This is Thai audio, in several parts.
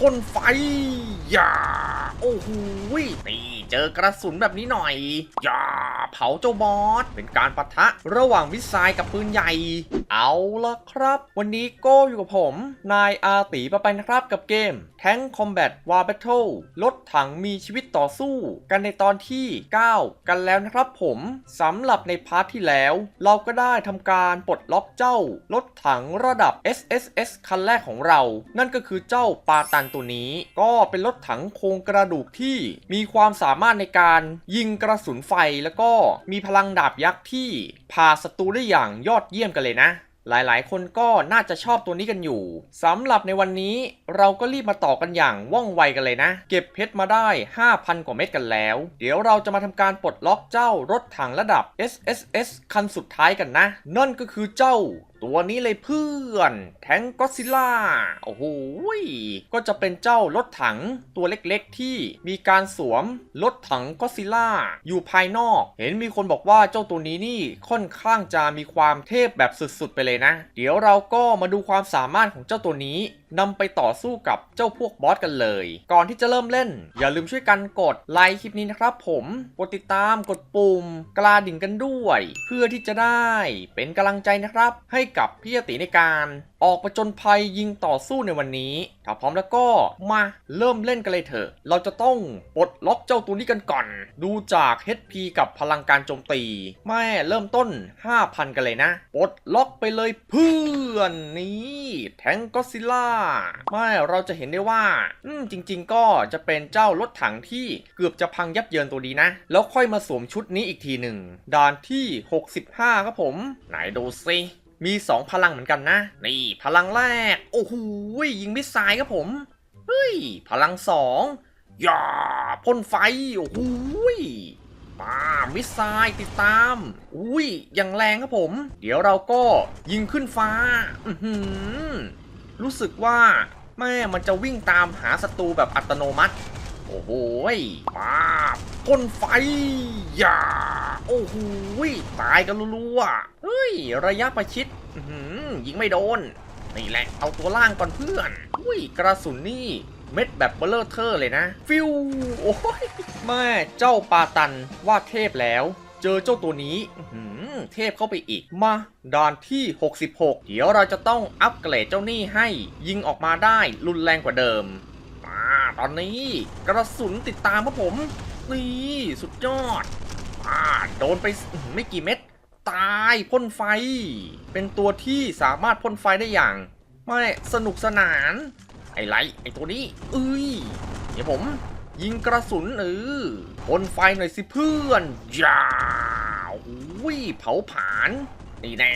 พ่นไฟ อย่า โอ้โห่ี่ เจอกระสุนแบบนี้หน่อย อย่าเผาเจ้าบอส เป็นการปะทะระหว่างมิสไซล์กับปืนใหญ่ เอาละครับ วันนี้โก้อยู่กับผม นายอาตีปะไปนะครับกับเกม Tank Combat War Battle รถถังมีชีวิตต่อสู้ กันในตอนที่ 9 กันแล้วนะครับผมสำหรับในพาร์ทที่แล้ว เราก็ได้ทำการปลดล็อกเจ้ารถถังระดับ SSS คันแรกของเรา นั่นก็คือเจ้าปาตันตัวนี้ ก็เป็นรถถังโครงกระดูกที่มีความสามารถามารถในการยิงกระสุนไฟแล้วก็มีพลังดาบยักษ์ที่พาศัตรูได้อย่างยอดเยี่ยมกันเลยนะ หลายๆ คนก็น่าจะชอบตัวนี้กันอยู่สำหรับในวันนี้เราก็รีบมาต่อกันอย่างว่องไวกันเลยนะ เก็บเพชรมาได้ 5,000 กว่าเม็ดกันแล้ว เดี๋ยวเราจะมาทำการปลดล็อกเจ้ารถถังระดับ SSS คันสุดท้ายกันนะ นั่นก็คือเจ้า ตัวนี้เลยเพื่อน แทงก็ซิล่า โอ้โหก็จะเป็นเจ้ารถถังตัวเล็กๆที่มีการสวมรถถังก็ซิล่า อยู่ภายนอก เห็นมีคนบอกว่าเจ้าตัวนี้นี่ค่อนข้างจะมีความเทพแบบสุดๆไปเลยนะ เดี๋ยวเราก็มาดูความสามารถของเจ้าตัวนี้นำไปต่อสู้กับเจ้าพวกบอสกันเลย ก่อนที่จะเริ่มเล่น อย่าลืมช่วยกันกดไลค์คลิปนี้นะครับผมกดติดตามกดปุ่ม กระดิ่งกันด้วย เพื่อที่จะได้เป็นกำลังใจนะครับ ให้กับพี่ติในการออกประจนภัยยิงต่อสู้ในวันนี้ ถ้าพร้อมแล้วก็มาเริ่มเล่นกันเลยเถอะ เราจะต้องปลดล็อกเจ้าตัวนี้กันก่อน ดูจาก HP กับพลังการโจมตี แม่เริ่มต้น 5,000 กันเลยนะ ปลดล็อกไปเลยเพื่อนนี่แทงก็ซิล่าไม่เราจะเห็นได้ว่า อืมจริง ๆ ก็จะเป็นเจ้ารถถังที่เกือบจะพังยับเยินตัวดีนะ แล้วค่อยมาสวมชุดนี้อีกทีหนึ่งด่านที่ 65 ครับผม ไหนดูซิ มี 2 พลังเหมือนกันนะ นี่พลังแรก โอ้โหยิงมิสไซล์ครับผม เฮ้ย พลังสองย่าพ่นไฟ โอ้โหมามิสไซล์ติดตาม อุ้ยอย่างแรงครับผม เดี๋ยวเราก็ยิงขึ้นฟ้า อือหือรู้สึกว่าแม่มันจะวิ่งตามหาศัตรูแบบอัตโนมัติ โอ้โหป้าพ่นไฟอย่าโอ้โหตายกันรัวๆเฮ้ย ระยะประชิดยิงไม่โดน นี่แหละ เอาตัวล่างก่อนเพื่อนอุ้ย กระสุนนี่เม็ดแบบเบลเลอร์เทอร์เลยนะ ฟิว โอ้ยแม่เจ้าปาตันว่าเทพแล้ว เจอเจ้าตัวนี้เทพเข้าไปอีก มาด่านที่ 66 เดี๋ยวเราจะต้องอัปเกรดเจ้านี่ให้ยิงออกมาได้รุนแรงกว่าเดิม ตอนนี้กระสุนติดตามครับผม นี่สุดยอดอ่าโดนไปไม่กี่เม็ด ตายพ่นไฟ เป็นตัวที่สามารถพ่นไฟได้อย่าง ไม่สนุกสนาน ไอ้ไรไอ้ตัวนี้เอ้ย เดี๋ยวผม ยิงกระสุนเออพ่นไฟหน่อยสิเพื่อนยาอุ้ยเผาผลาญนี่แน่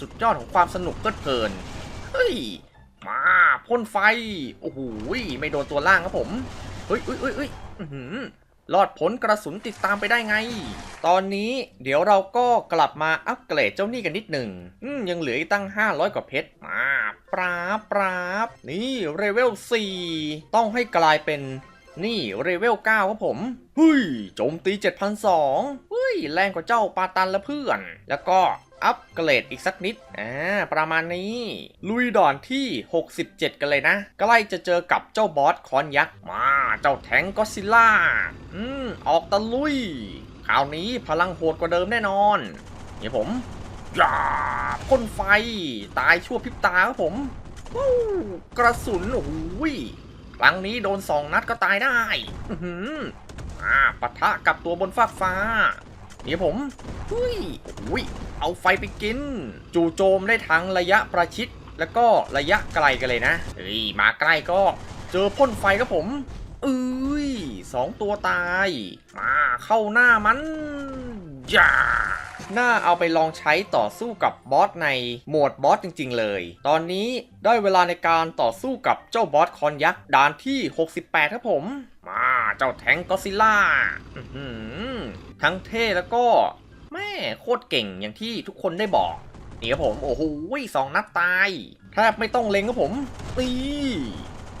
สุดยอดของความสนุกเพลิดเพลิน เฮ้ย มา พ่นไฟ โอ้โหไม่โดนตัวล่างครับผม เฮ้ยเฮ้ยเฮ้ยเฮ้ยหือรอดผลกระสุนติดตามไปได้ไง ตอนนี้เดี๋ยวเราก็กลับมาอัปเกรดเจ้านี่กันนิดหนึ่งอืมยังเหลืออีกตั้ง 500 กว่าเพชร มาปราบปราบนี่เรเวล 4 ต้องให้กลายเป็นนี่เรเวล 9 ครับผมเฮ้ยโจมตี 7,002เฮ้ย แรงกว่าเจ้าปาตันและเพื่อน แล้วก็ อัปเกรดอีกสักนิด อ่า ประมาณนี้ ลุยด่านที่ 67 กันเลยนะ ใกล้จะเจอกับเจ้าบอสคอนยักษ์ มา เจ้าแทงก็อดซิล่า อืม ออกตะลุย คราวนี้พลังโหดกว่าเดิมแน่นอนเดี๋ยวผมอย่าพ่นไฟ ตายชั่วพริบตาครับผมวู้กระสุน โอ้ยครั้งนี้โดนสองนัดก็ตายได้ อือหืออ่าปะทะกับตัวบนฟากฟ้า เดี๋ยวผมอุ้ยอุ้ยเอาไฟไปกิน จู่โจมได้ทั้งระยะประชิด แล้วก็ระยะไกลกันเลยนะเฮ้ยมาใกล้ก็เจอพ่นไฟครับผมเอ้ยสองตัวตาย มาเข้าหน้ามันอย่าน่าเอาไปลองใช้ต่อสู้กับบอสในโหมดบอสจริงๆเลย ตอนนี้ได้เวลาในการต่อสู้กับเจ้าบอสคอนยักษ์ด่านที่ 68 ครับผม มาเจ้าแทงก็ซิล่าอื ทั้งเท่แล้วก็แม่โคตรเก่งอย่างที่ทุกคนได้บอกนี่ครับผมโอ้โหสองนัดตายแทบไม่ต้องเล็งครับผมตี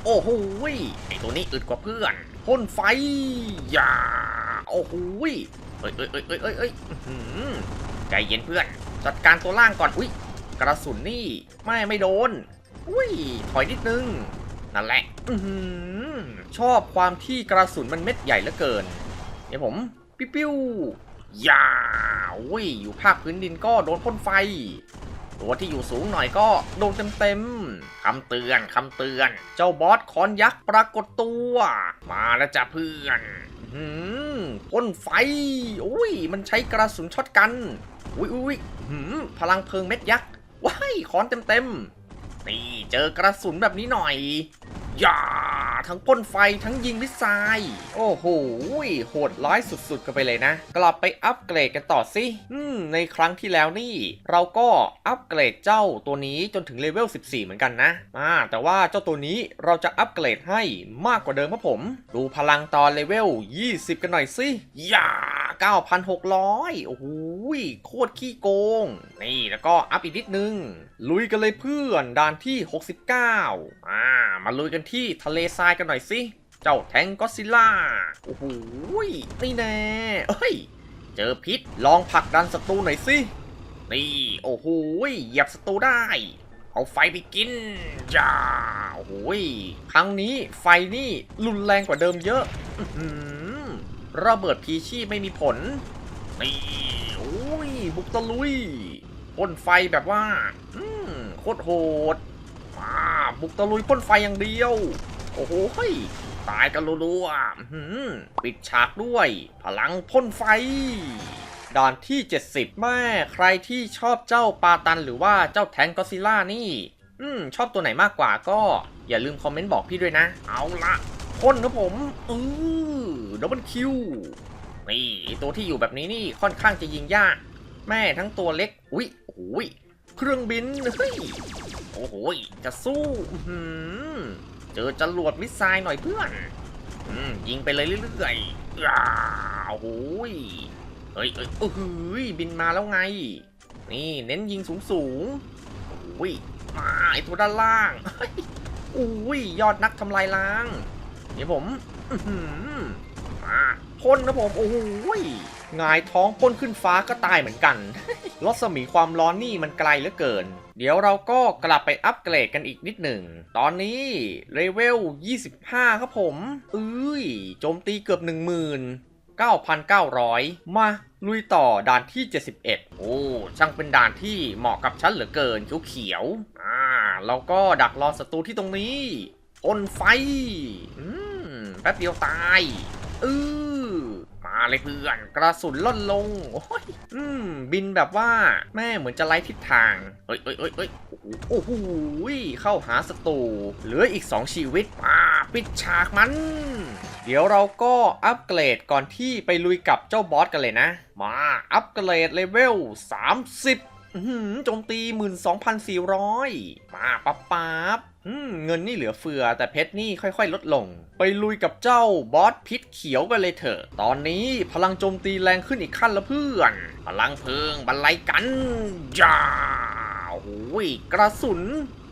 โอ้โหไอตัวนี้อึดกว่าเพื่อนพ่นไฟอย่าโอ้โหเอ้ยเอ้ยเอ้ยเอ้ยเอ้ยเอ้ยใจเย็นเพื่อน จัดการตัวล่างก่อนอุ้ยกระสุนนี่ไม่ไม่โดนอุ้ยถอยนิดนึงนั่นแหละอืชอบความที่กระสุนมันเม็ดใหญ่เหลือเกิน เดี๋ยวผม ปิ้วปิ้วยาอุ้ยอยู่ภาคพื้นดินก็โดนพ่นไฟ ตัวที่อยู่สูงหน่อยก็โดนเต็มๆคำเตือนคำเตือน เจ้าบอสคอนยักษ์ปรากฏตัว มาแล้วจ้ะเพื่อนหือพ่นไฟอุ้ย มันใช้กระสุนช็อตกัน อุ้ยอุ้ยหือพลังเพลิงเม็ดยักษ์ว้ายคอนเต็มๆนี่เจอกระสุนแบบนี้หน่อยอย่าทั้งพ่นไฟทั้งยิงมิสไซล์โอ้โหโหดร้ายสุดๆกันไปเลยนะ กลับไปอัปเกรดกันต่อสิอืมในครั้งที่แล้วนี่ เราก็อัปเกรดเจ้าตัวนี้จนถึงเลเวล 14 เหมือนกันนะอ่าแต่ว่าเจ้าตัวนี้เราจะอัปเกรดให้มากกว่าเดิมครับผม ดูพลังตอนเลเวล 20 กันหน่อยสิอย่า9,600 โอ้โหโคตรขี้โกง นี่แล้วก็อัพอีกนิดนึง ลุยกันเลยเพื่อนด่านที่ 69 อ่า มาลุยกันที่ทะเลทรายกันหน่อยสิเจ้าแทงก็อดซิล่าโอ้โหนี่แน่เอ้ย เจอพิษลองผลักดันศัตรูหน่อยสินี่โอ้โหเหยียบศัตรูได้ เอาไฟไปกินจ้าโอ้โหครั้งนี้ไฟนี่รุนแรงกว่าเดิมเยอะอระเบิดพีชีไม่มีผลนี่โอ้ยบุกตะลุยพ่นไฟแบบว่าโคตรโหด มาบุกตะลุยพ่นไฟอย่างเดียว โอ้โหเฮ้ยตายกันรัวๆปิดฉากด้วย พลังพ่นไฟ ด่านที่ 70 แม่ใครที่ชอบเจ้าปาตันหรือว่าเจ้าแทงก็ซิล่านี่ อืม ชอบตัวไหนมากกว่าก็อย่าลืมคอมเมนต์บอกพี่ด้วยนะ เอาละพ่นนะผมอือดับเบิลคิวนี่ตัวที่อยู่แบบนี้นี่ค่อนข้างจะยิงยาก แม่ทั้งตัวเล็ก อุ้ยโอ้ยเครื่องบินเฮ้ย โอ้โหจะสู้เจอจรวดมิสไซล์หน่อยเพื่อนอยิงไปเลยเรื่อยๆอ้โอ้ยเฮ้ยเอ้ยโอ้โหยบินมาแล้วไง นี่เน้นยิงสูงสูงๆโอ้ยมาไอตัวด้านล่างเฮ้ยอุ้ยยอดนักทำลายล้าง เดี๋ยวผมอื้อหือมาพ่นนะผม โอ้ย งายท้องพ่นขึ้นฟ้าก็ตายเหมือนกันรัศมีความร้อนนี่มันไกลเหลือเกิน เดี๋ยวเราก็กลับไปอัปเกรดกันอีกนิดหนึ่ง ตอนนี้เลเวล 25 ครับผมเอ้ยโจมตีเกือบ 10,000 9,900 มาลุยต่อด่านที่ 71 โอ้ช่างเป็นด่านที่เหมาะกับฉันเหลือเกินเขียวๆอ่าเราก็ดักรอศัตรูที่ตรงนี้พ่นไฟ อืม แป๊บเดียวตาย อือ เลยเพื่อน กระสุนล่นลงโอ้ยอืม บินแบบว่าแม่เหมือนจะไล่ทิศทาง เอ้ยเอ้ยเอ้ยเอ้ยโอ้โหเข้าหาศัตรูเหลืออีก 2 ชีวิตมาปิดฉากมัน เดี๋ยวเราก็อัปเกรดก่อนที่ไปลุยกับเจ้าบอสกันเลยนะ มาอัปเกรดเลเวล30 โจมตี 12,400 มาปั๊บปั๊บอืมเงินนี่เหลือเฟือ แต่เพชรนี่ค่อย ๆ ลดลง ไปลุยกับเจ้าบอสพิษเขียวกันเลยเถอะ ตอนนี้พลังโจมตีแรงขึ้นอีกขั้นละเพื่อน พลังเพิงบรรลัยกันจ้าโอ้ยกระสุน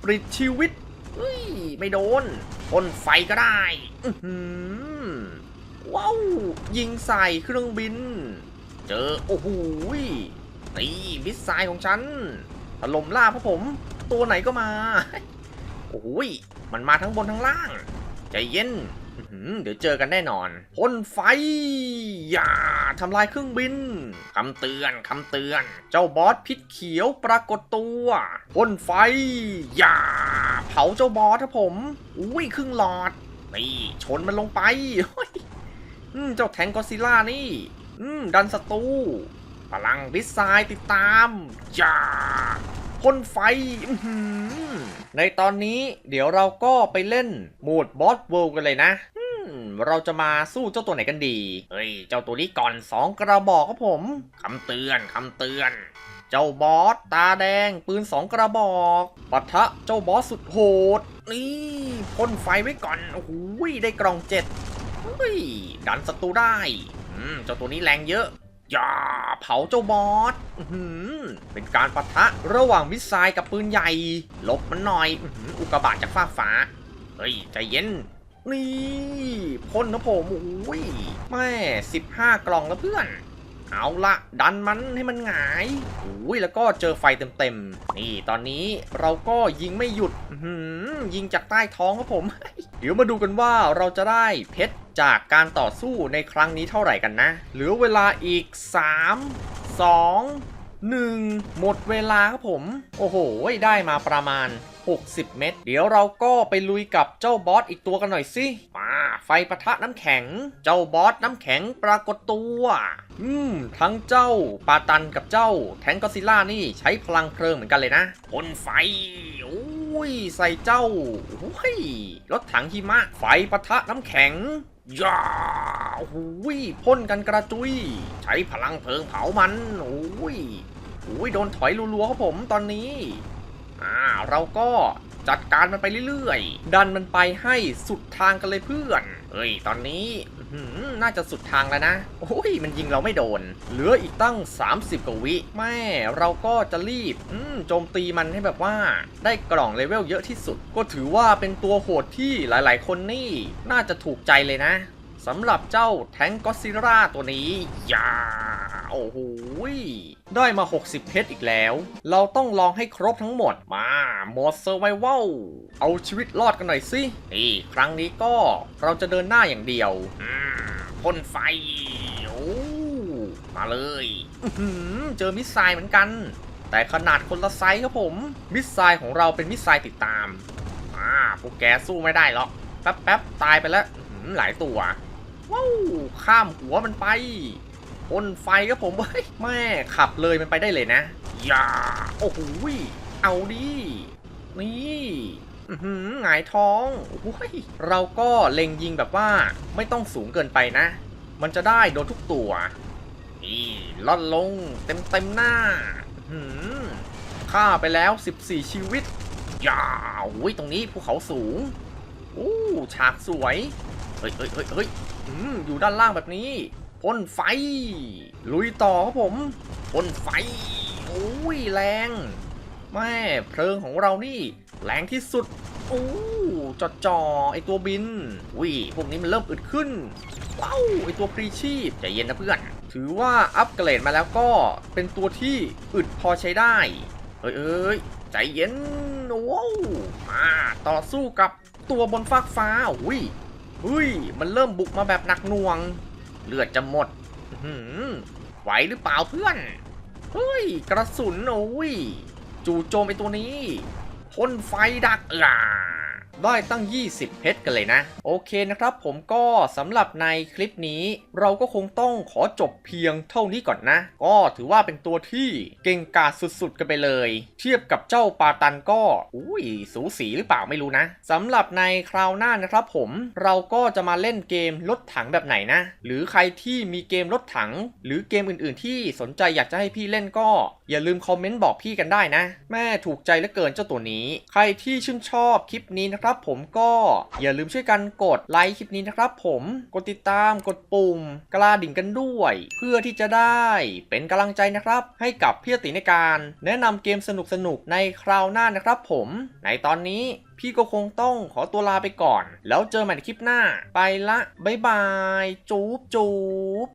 ปริดชีวิตเฮ้ยไม่โดนพ่นไฟก็ได้อื้อหือว้าว ยิงใส่เครื่องบิน เจอ โอ้โห ยนี่มิสไซล์ของฉันถล่มล่าพระผม ตัวไหนก็มา โอ้ย มันมาทั้งบนทั้งล่าง ใจเย็น เดี๋ยวเจอกันแน่นอนพ่นไฟ อย่าทำลายเครื่องบินคำเตือนคำเตือน เจ้าบอสพิษเขียวปรากฏตัวพ่นไฟ อย่า เผาเจ้าบอสครับผมอุ้ยครึ่งหลอดนี่ชนมันลงไปเจ้าแทงกอซิล่านี่ดันศัตรู พลังวิสไซด์ติดตามจ้าพ่นไฟ ในตอนนี้เดี๋ยวเราก็ไปเล่นโหมดบอสเวิลด์กันเลยนะเราจะมาสู้เจ้าตัวไหนกันดี เฮ้ย เจ้าตัวนี้ก่อนสองกระบอกครับผม คำเตือนคำเตือน เจ้าบอสตาแดงปืนสองกระบอกปะทะเจ้าบอสสุดโหด นี่พ่นไฟไว้ก่อน โอ้โหได้กล่องเจ็ดเฮ้ย ดันศัตรูได้ อืม เจ้าตัวนี้แรงเยอะ อย่าเผาเจ้าบอสเป็นการปะทะระหว่างมิสไซล์กับปืนใหญ่ ลบมันหน่อย อุกกาบาตจากฟ้าฟ้า เฮ้ย ใจเย็น นี่พ่นนะผมโอ้ยแม่15กล่องแล้วเพื่อน เอาละดันมันให้มันหงายอุ้ยแล้วก็เจอไฟเต็มๆ นี่ตอนนี้เราก็ยิงไม่หยุดหือยิงจากใต้ท้องครับผม เดี๋ยวมาดูกันว่าเราจะได้เพชร จากการต่อสู้ในครั้งนี้เท่าไหร่กันนะ เหลือเวลาอีก 3 2 1 หมดเวลาครับผม โอ้โห ได้มาประมาณ 60 เม็ดเดี๋ยวเราก็ไปลุยกับเจ้าบอสอีกตัวกันหน่อยสิมาไฟประทะน้ำแข็ง เจ้าบอสน้ำแข็งปรากฏตัว อืม ทั้งเจ้าปาตันกับเจ้าแทงกอซิล่านี่ใช้พลังเพลิงเหมือนกันเลยนะพ่นไฟโอ้ยใส่เจ้าโอ้ยรถถังหิมะไฟประทะน้ำแข็ง ย่าหุยพ่นกันกระจุย ใช้พลังเพลิงเผามันโอ้ยโอ้ยโดนถอยรัวๆครับผมตอนนี้อ่าเราก็จัดการมันไปเรื่อยๆ ดันมันไปให้สุดทางกันเลยเพื่อน เฮ้ย ตอนนี้ น่าจะสุดทางแล้วนะ โอ้ย มันยิงเราไม่โดน เหลืออีกตั้ง 30 กว่าวิแม่เราก็จะรีบอืมโจมตีมันให้แบบว่า ได้กล่องเลเวลเยอะที่สุด ก็ถือว่าเป็นตัวโหดที่หลาย ๆ คนนี่ น่าจะถูกใจเลยนะ สำหรับเจ้าแทงก็ซิราตัวนี้ยาโอ้โหได้มา 60 เพชรอีกแล้ว เราต้องลองให้ครบทั้งหมดมาโหมดเซอร์ไวเวลเอาชีวิตรอดกันหน่อยสินี่ครั้งนี้ก็เราจะเดินหน้าอย่างเดียวพ่นไฟโอ้มาเลยเจอมิสไซล์เหมือนกัน แต่ขนาดคนละไซส์ครับผม มิสไซล์ของเราเป็นมิสไซล์ติดตามอ่าพวกแกสู้ไม่ได้หรอกแป๊บๆตายไปแล้วหลายตัว ว้าวข้ามหัวมันไปพ่นไฟครับผมเฮ้ยแม่ขับเลยมันไปได้เลยนะอย่าโอ้โหเอาดินี่หือหงายท้องโอ้ยเราก็เล็งยิงแบบว่าไม่ต้องสูงเกินไปนะ มันจะได้โดนทุกตัวนี่ล่อนลงเต็มเต็มหน้าอื้อหือฆ่าไปแล้ว 14 ชีวิตย่าโอ้ยตรงนี้ภูเขาสูงโอ้ฉากสวย เฮ้ยเฮ้ยเฮ้ย อยู่ด้านล่างแบบนี้พ่นไฟ ลุยต่อครับผมพ่นไฟโอ้ยแรงแม่เพลิงของเรานี่ แรงที่สุดโอ้จอจอไอตัวบินอุ้ยพวกนี้มันเริ่มอึดขึ้นว้าวไอตัวพรีชีพใจเย็นนะเพื่อน ถือว่าอัปเกรดมาแล้วก็เป็นตัวที่อึดพอใช้ได้ เอ้ยเอ้ยใจเย็นว้าวมาต่อสู้กับตัวบนฟากฟ้าอุ้ย เฮ้ย มันเริ่มบุกมาแบบหนักหน่วง เลือดจะหมดหือไหวหรือเปล่าเพื่อน เฮ้ย กระสุนโอ้ย จู่โจมไอตัวนี้พ่นไฟดักอ่า ได้ตั้ง 20 เพชรกันเลยนะ โอเคนะครับผมก็สำหรับในคลิปนี้ เราก็คงต้องขอจบเพียงเท่านี้ก่อนนะ ก็ถือว่าเป็นตัวที่เก่งกาจสุดๆ กันไปเลย เทียบกับเจ้าปาตันก็อุ้ยสูสีหรือเปล่าไม่รู้นะสำหรับในคราวหน้านะครับผมเราก็จะมาเล่นเกมรถถังแบบไหนนะ หรือใครที่มีเกมรถถัง หรือเกมอื่นๆ ที่สนใจอยากจะให้พี่เล่นก็ อย่าลืมคอมเมนต์บอกพี่กันได้นะ แม่ถูกใจเหลือเกินเจ้าตัวนี้ ใครที่ชื่นชอบคลิปนี้นะครับครับผมก็อย่าลืมช่วยกันกดไลค์คลิปนี้นะครับผมกดติดตามกดปุ่มกระดิ่งกันด้วย เพื่อที่จะได้เป็นกำลังใจนะครับ ให้กับพี่ติในการ แนะนำเกมสนุกๆในคราวหน้านะครับผมในตอนนี้พี่ก็คงต้องขอตัวลาไปก่อน แล้วเจอใหม่ในคลิปหน้า ไปละบ๊ายบาย จูบจูบ